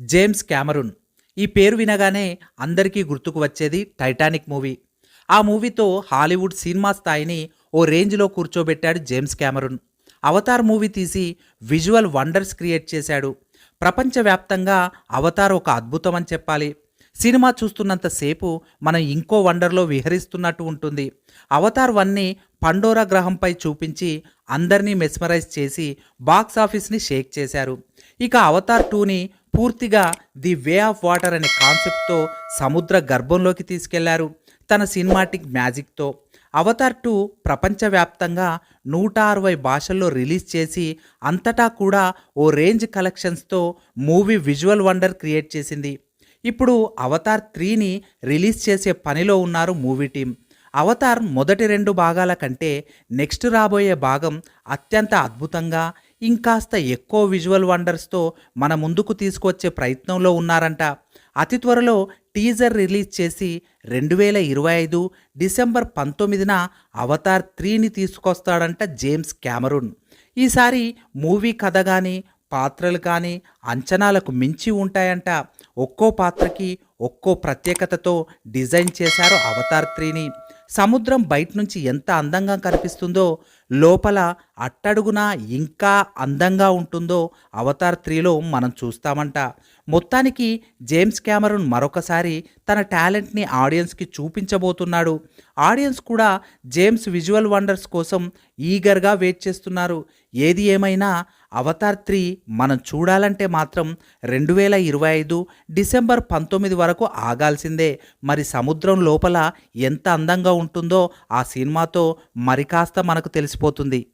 James Cameron. ఈ పేరు వినగానే అందరికీ గుర్తుకు వచ్చేది టైటానిక్ మూవీ. ఆ మూవీతో హాలీవుడ్ సినిమా స్థాయిని ఓ రేంజ్లో కూర్చోబెట్టాడు జేమ్స్ క్యామరూన్. అవతార్ మూవీ తీసి విజువల్ వండర్స్ క్రియేట్ చేశాడు. ప్రపంచవ్యాప్తంగా అవతార్ ఒక అద్భుతం అని చెప్పాలి. సినిమా చూస్తున్నంతసేపు మనం ఇంకో వండర్లో విహరిస్తున్నట్టు ఉంటుంది. అవతార్ వన్ని పండోరా గ్రహంపై చూపించి అందరినీ మెస్మరైజ్ చేసి బాక్స్ ఆఫీస్ని షేక్ చేశారు. ఇక అవతార్ టూని పూర్తిగా ది వే ఆఫ్ వాటర్ అనే కాన్సెప్ట్తో సముద్ర గర్భంలోకి తీసుకెళ్ళారు. తన సినిమాటిక్ మ్యాజిక్తో. అవతార్ టూ ప్రపంచవ్యాప్తంగా నూట అరవై భాషల్లో రిలీజ్ చేసి అంతటా కూడా ఓ రేంజ్ కలెక్షన్స్తో మూవీ విజువల్ వండర్ క్రియేట్ చేసింది. ఇప్పుడు అవతార్ త్రీని రిలీజ్ చేసే పనిలో ఉన్నారు మూవీ టీం అవతార్ మొదటి రెండు భాగాల కంటే నెక్స్ట్ రాబోయే భాగం అత్యంత అద్భుతంగా ఇంకాస్త ఎక్కువ విజువల్ వండర్స్తో మన ముందుకు తీసుకొచ్చే ప్రయత్నంలో ఉన్నారంట. అతి త్వరలో టీజర్ రిలీజ్ చేసి రెండు వేల ఇరవై ఐదు డిసెంబర్ పంతొమ్మిదిన అవతార్ త్రీని తీసుకొస్తాడంట జేమ్స్ క్యామరూన్. ఈసారి మూవీ కథ కానీ పాత్రలు కానీ అంచనాలకు మించి ఉంటాయంట. ఒక్కో పాత్రకి ఒక్కో ప్రత్యేకతతో డిజైన్ చేశారు అవతార్ త్రీని. సముద్రం బయట నుంచి ఎంత అందంగా కనిపిస్తుందో లోపల అట్టడుగున ఇంకా అందంగా ఉంటుందో అవతార్ త్రీలో మనం చూస్తామంట. మొత్తానికి జేమ్స్ క్యామరూన్ మరొకసారి తన టాలెంట్ని ఆడియన్స్కి చూపించబోతున్నాడు. ఆడియన్స్ కూడా జేమ్స్ విజువల్ వండర్స్ కోసం ఈగర్గా వెయిట్ చేస్తున్నారు. ఏది ఏమైనా అవతార్ త్రీ మనం చూడాలంటే మాత్రం రెండు వేల ఇరవై ఐదు డిసెంబర్ పంతొమ్మిది వరకు ఆగాల్సిందే. మరి సముద్రం లోపల ఎంత అందంగా ఉంటుందో ఆ సినిమాతో మరి కాస్త మనకు తెలిసిపోతుంది.